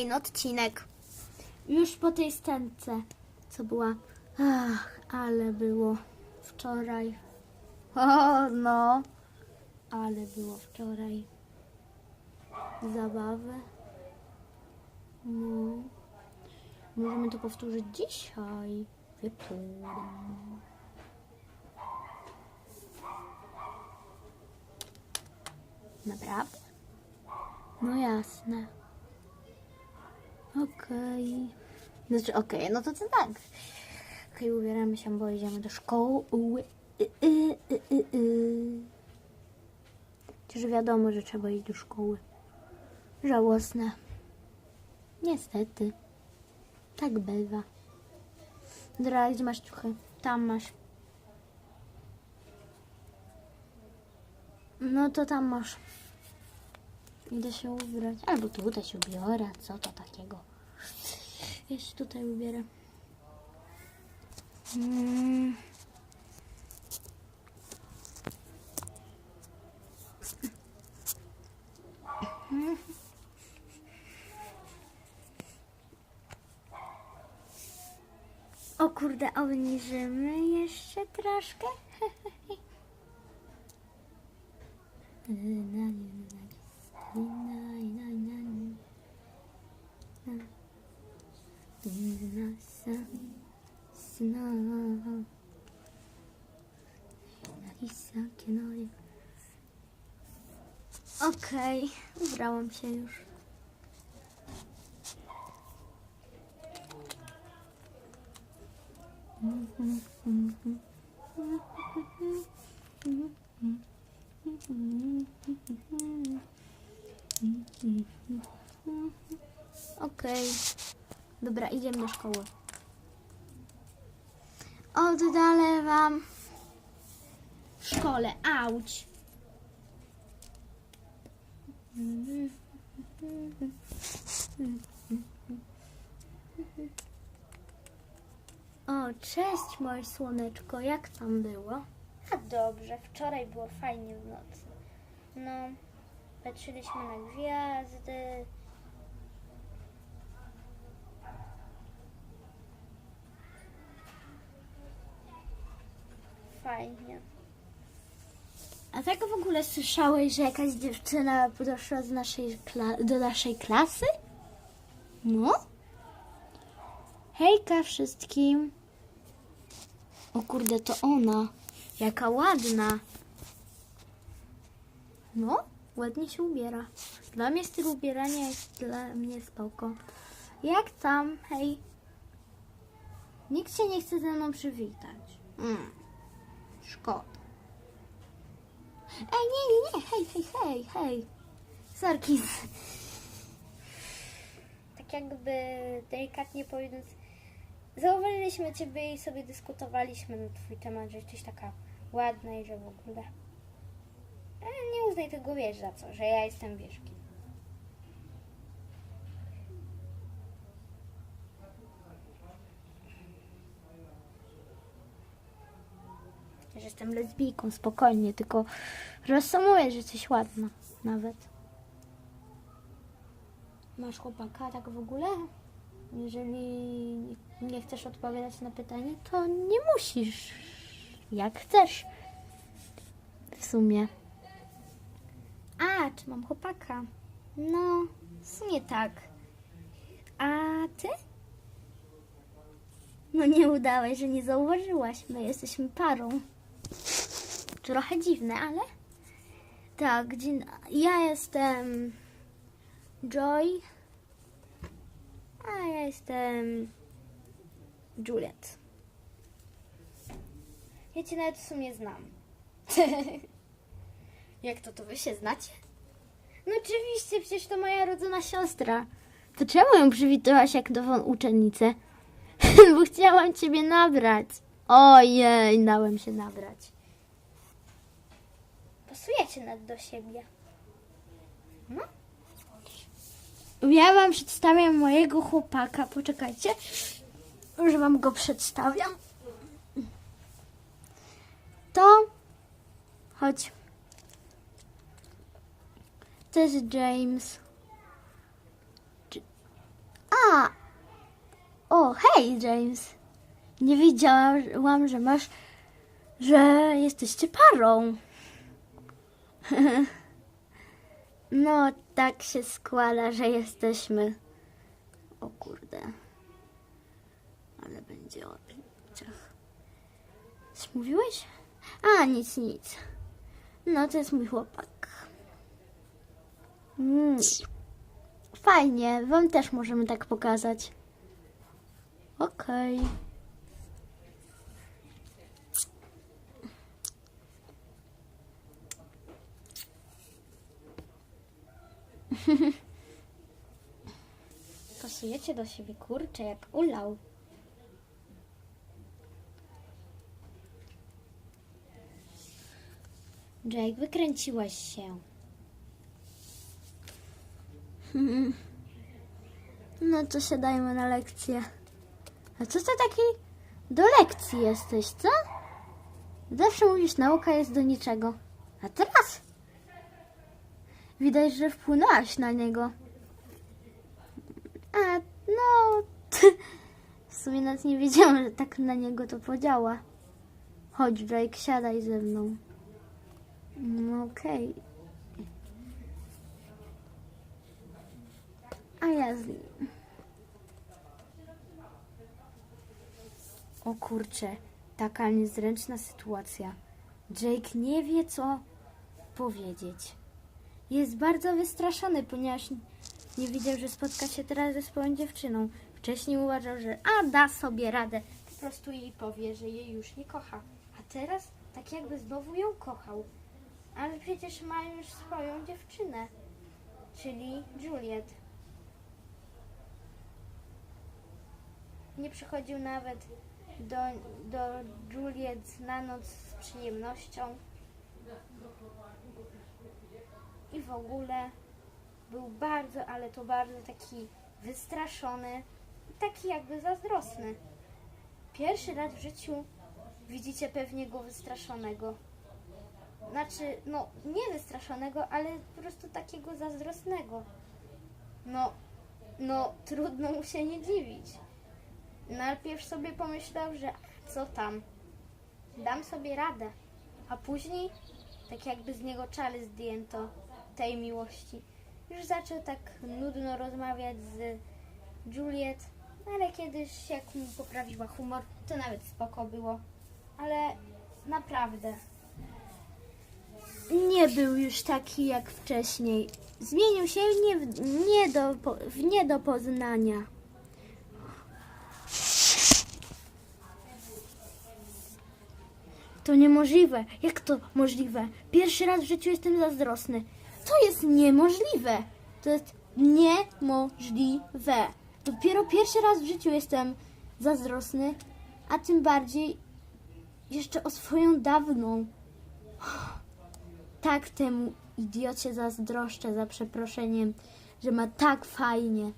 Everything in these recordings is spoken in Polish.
Kolejny odcinek. Już po tej scence, co była. Ach, ale było wczoraj. O, no. Ale było wczoraj. Zabawy. No. Możemy to powtórzyć dzisiaj. Wieczorem. Naprawdę? No jasne. Okej. Znaczy, okej, no to co tak. Okej, ubieramy się, bo idziemy do szkoły. Y, y, y, y. Przecież wiadomo, że trzeba iść do szkoły. Żałosne. Niestety. Tak bywa. Dobra, gdzie masz ciuchy? Tam masz. No to tam masz. Idę się ubrać. Albo tutaj się ubiorę. Co to takiego? Ja się tutaj ubierę. Mm. O kurde, obniżymy jeszcze troszkę. Okej, ubrałam się już. Okej. Dobra, idziemy do szkoły. Oddalewam. W szkole, auć. O, cześć moje słoneczko, jak tam było? A dobrze, wczoraj było fajnie w nocy. No, patrzyliśmy na gwiazdy. Fajnie. A tak w ogóle słyszałeś, że jakaś dziewczyna doszła z naszej do naszej klasy? No? Hejka wszystkim. O kurde, to ona. Jaka ładna. No, ładnie się ubiera. Dla mnie styl ubierania jest dla mnie spoko. Jak tam? Hej. Nikt się nie chce ze mną przywitać. Mm. Szkoda. Ej, nie, nie, nie, hej, hej, hej, hej. Sorki. Tak jakby delikatnie mówiąc, zauważyliśmy Ciebie i sobie dyskutowaliśmy na Twój temat, że jesteś taka ładna i że w ogóle. Ale nie uznaj tego, wiesz za co, że ja jestem wieszki. Że jestem lesbijką, spokojnie, tylko rozsumuję, że jesteś ładna nawet. Masz chłopaka tak w ogóle? Jeżeli nie chcesz odpowiadać na pytanie, to nie musisz. Jak chcesz. W sumie. A, czy mam chłopaka? No, w sumie tak. A ty? No nie udałeś, że nie zauważyłaś. My jesteśmy parą. Trochę dziwne, ale... Tak, dzień... ja jestem Joy, a ja jestem Juliet. Ja Cię nawet w sumie znam. Jak to, to wy się znacie? No oczywiście, przecież to moja rodzona siostra. To czemu ją przywitałaś jak nową uczennicę? Bo chciałam ciebie nabrać. Ojej, dałem się nabrać. Pasujecie nad do siebie. Ja wam przedstawiam mojego chłopaka. Poczekajcie, że wam go przedstawiam. To chodź. To jest James. J- hej, James. Nie wiedziałam, że masz, że jesteście parą. No, tak się składa, że jesteśmy. O kurde. Ale będzie o ciach. Coś mówiłeś? A, nic, nic. No, to jest mój chłopak. Mm. Fajnie, wam też możemy tak pokazać. Okej. Pasujecie do siebie, kurczę, jak ulał. Jake, wykręciłaś się. No to siadajmy na lekcję. A co ty taki do lekcji jesteś, co? Zawsze mówisz, nauka jest do niczego. A teraz? Widać, że wpłynęłaś na niego. A, no... W sumie nawet nie wiedziałam, że tak na niego to podziała. Chodź, Drake, siadaj ze mną. No okej. A ja z nim. O kurczę, taka niezręczna sytuacja. Jake nie wie, co powiedzieć. Jest bardzo wystraszony, ponieważ nie wiedział, że spotka się teraz ze swoją dziewczyną. Wcześniej uważał, że a da sobie radę. Po prostu jej powie, że jej już nie kocha. A teraz tak jakby znowu ją kochał. Ale przecież ma już swoją dziewczynę, czyli Juliet. Nie przychodził nawet do, do Juliet na noc z przyjemnością. I w ogóle był bardzo, ale to bardzo taki wystraszony, taki jakby zazdrosny. Pierwszy raz w życiu widzicie pewnie go wystraszonego. Znaczy, no nie wystraszonego, ale po prostu takiego zazdrosnego. No, no trudno mu się nie dziwić. Najpierw sobie pomyślał, że co tam, dam sobie radę. A później, tak jakby z niego czary zdjęto tej miłości. Już zaczął tak nudno rozmawiać z Juliet, ale kiedyś jak mu poprawiła humor, to nawet spoko było. Ale naprawdę nie był już taki jak wcześniej. Zmienił się nie, w, nie do, w nie do poznania. To niemożliwe. Jak to możliwe? Pierwszy raz w życiu jestem zazdrosny. To jest niemożliwe. To jest niemożliwe. Dopiero pierwszy raz w życiu jestem zazdrosny, a tym bardziej jeszcze o swoją dawną. Tak temu idiocie zazdroszczę za przeproszeniem, że ma tak fajnie.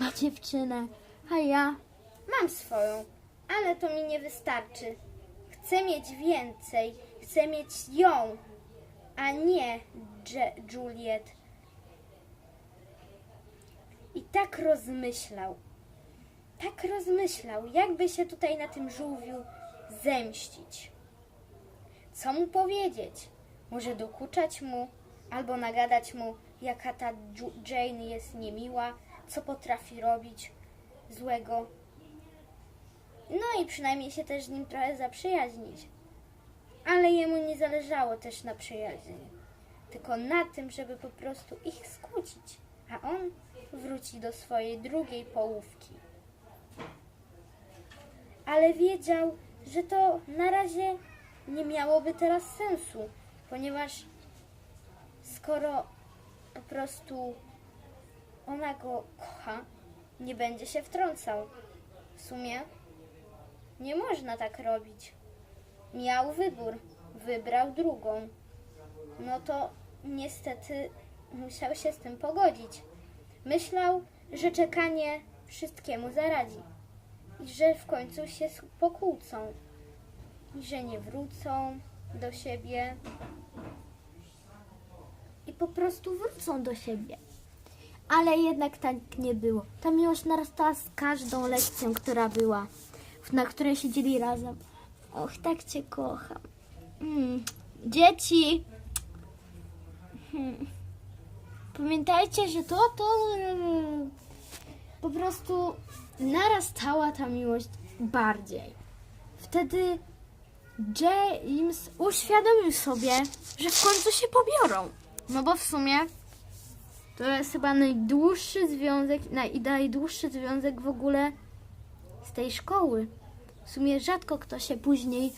Ma dziewczynę, a ja Mam swoją, ale to mi nie wystarczy. Chcę mieć więcej. Chcę mieć ją, a nie Dże- Juliet. I tak rozmyślał. Tak rozmyślał, jakby się tutaj na tym żółwiu zemścić. Co mu powiedzieć? Może dokuczać mu, albo nagadać mu, jaka ta Jane jest niemiła, co potrafi robić złego. No i przynajmniej się też z nim trochę zaprzyjaźnić. Ale jemu nie zależało też na przyjaźni, tylko na tym, żeby po prostu ich skłócić, a on wróci do swojej drugiej połówki. Ale wiedział, że to na razie nie miałoby teraz sensu, ponieważ skoro po prostu ona go kocha, nie będzie się wtrącał. W sumie nie można tak robić. Miał wybór, wybrał drugą. No to niestety musiał się z tym pogodzić. Myślał, że czekanie wszystkiemu zaradzi i że w końcu się pokłócą i że nie wrócą do siebie i po prostu wrócą do siebie. Ale jednak tak nie było. Ta miłość narastała z każdą lekcją, która była, na której siedzieli razem. Och, tak cię kocham. Mm. Dzieci! Hmm. Pamiętajcie, że to, to po prostu narastała ta miłość bardziej. Wtedy James uświadomił sobie, że w końcu się pobiorą. No bo w sumie to jest chyba najdłuższy związek, naj, najdłuższy związek w ogóle z tej szkoły. W sumie rzadko kto się później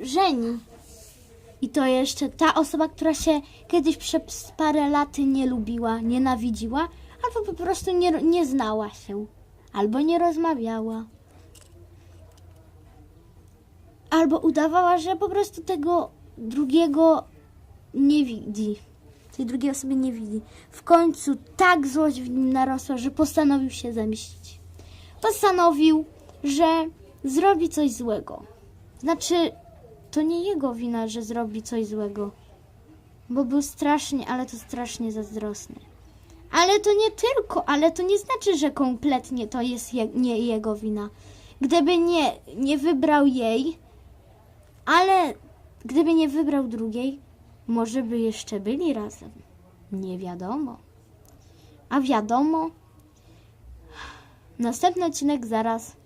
żeni. I to jeszcze ta osoba, która się kiedyś przez parę lat nie lubiła, nienawidziła, albo po prostu nie, nie znała się, albo nie rozmawiała. Albo udawała, że po prostu tego drugiego nie widzi. Tej drugiej osoby nie widzi. W końcu tak złość w nim narosła, że postanowił się zemścić. Postanowił, że zrobi coś złego. Znaczy, to nie jego wina, że zrobi coś złego. Bo był strasznie, ale to strasznie zazdrosny. Ale to nie tylko, ale to nie znaczy, że kompletnie to jest je, nie jego wina. Gdyby nie, nie wybrał jej, ale gdyby nie wybrał drugiej, może by jeszcze byli razem. Nie wiadomo. A wiadomo, następny odcinek zaraz